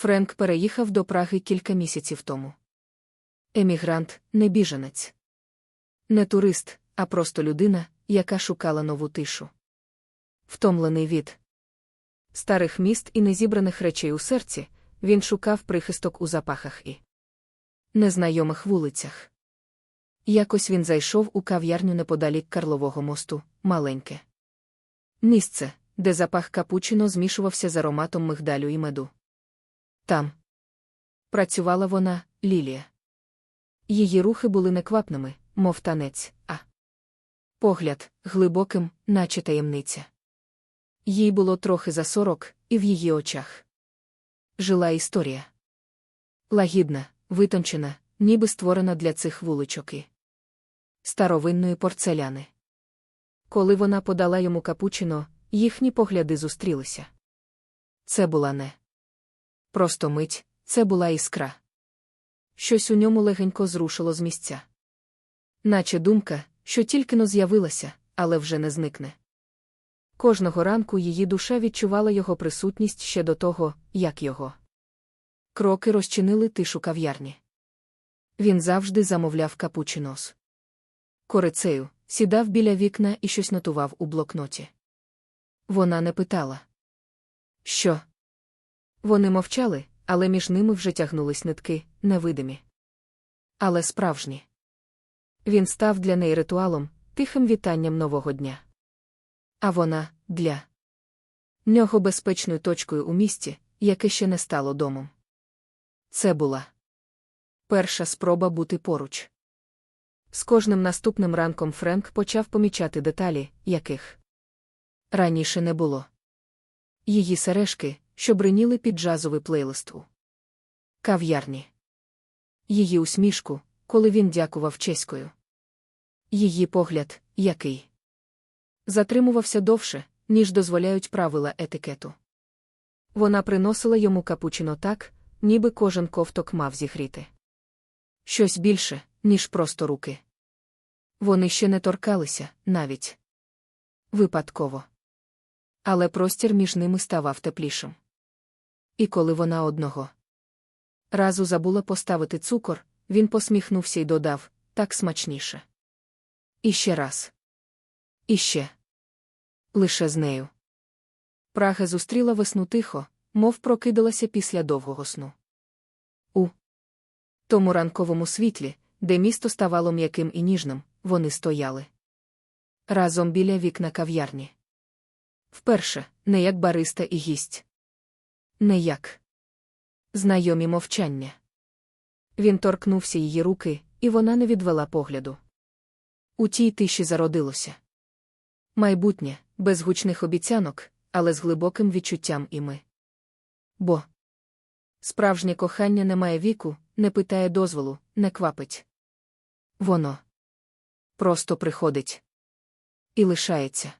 Френк переїхав до Праги кілька місяців тому. Емігрант, не біженець. Не турист, а просто людина, яка шукала нову тишу. Втомлений від старих міст і незібраних речей у серці, він шукав прихисток у запахах і незнайомих вулицях. Якось він зайшов у кав'ярню неподалік Карлового мосту, маленьке. Місце, де запах капучино змішувався з ароматом мигдалю і меду. Там працювала вона, Лілія. Її рухи були неквапними, мов танець, а погляд глибоким, наче таємниця. Їй було трохи за сорок, і в її очах жила історія. Лагідна, витончена, ніби створена для цих вуличок і старовинної порцеляни. Коли вона подала йому капучино, їхні погляди зустрілися. Це була не просто мить, це була іскра. Щось у ньому легенько зрушило з місця. Наче думка, що тільки но з'явилася, але вже не зникне. Кожного ранку її душа відчувала його присутність ще до того, як його. Кроки розчинили тишу кав'ярні. Він завжди замовляв капучинос. Корицею сідав біля вікна і щось нотував у блокноті. Вона не питала. Що? Вони мовчали, але між ними вже тягнулись нитки, невидимі. Але справжні. Він став для неї ритуалом, тихим вітанням нового дня. А вона для нього безпечною точкою у місті, яке ще не стало домом. Це була перша спроба бути поруч. З кожним наступним ранком Френк почав помічати деталі, яких раніше не було. Її сережки, що бриніли під джазовий плейлист у кав'ярні. Її усмішку, коли він дякував чеською. Її погляд, який затримувався довше, ніж дозволяють правила етикету. Вона приносила йому капучино так, ніби кожен ковток мав зігріти. Щось більше, ніж просто руки. Вони ще не торкалися, навіть випадково. Але простір між ними ставав теплішим. І коли вона одного разу забула поставити цукор, він посміхнувся і додав так смачніше. І ще раз. І ще. Лише з нею. Прага зустріла весну тихо, мов прокидалася після довгого сну. У тому ранковому світлі, де місто ставало м'яким і ніжним, вони стояли. Разом біля вікна кав'ярні. Вперше, не як бариста і гість. Не як знайомі мовчання. Він торкнувся її руки, і вона не відвела погляду. У тій тиші зародилося. Майбутнє, без гучних обіцянок, але з глибоким відчуттям і ми. Бо справжнє кохання не має віку, не питає дозволу, не квапить. Воно просто приходить і лишається.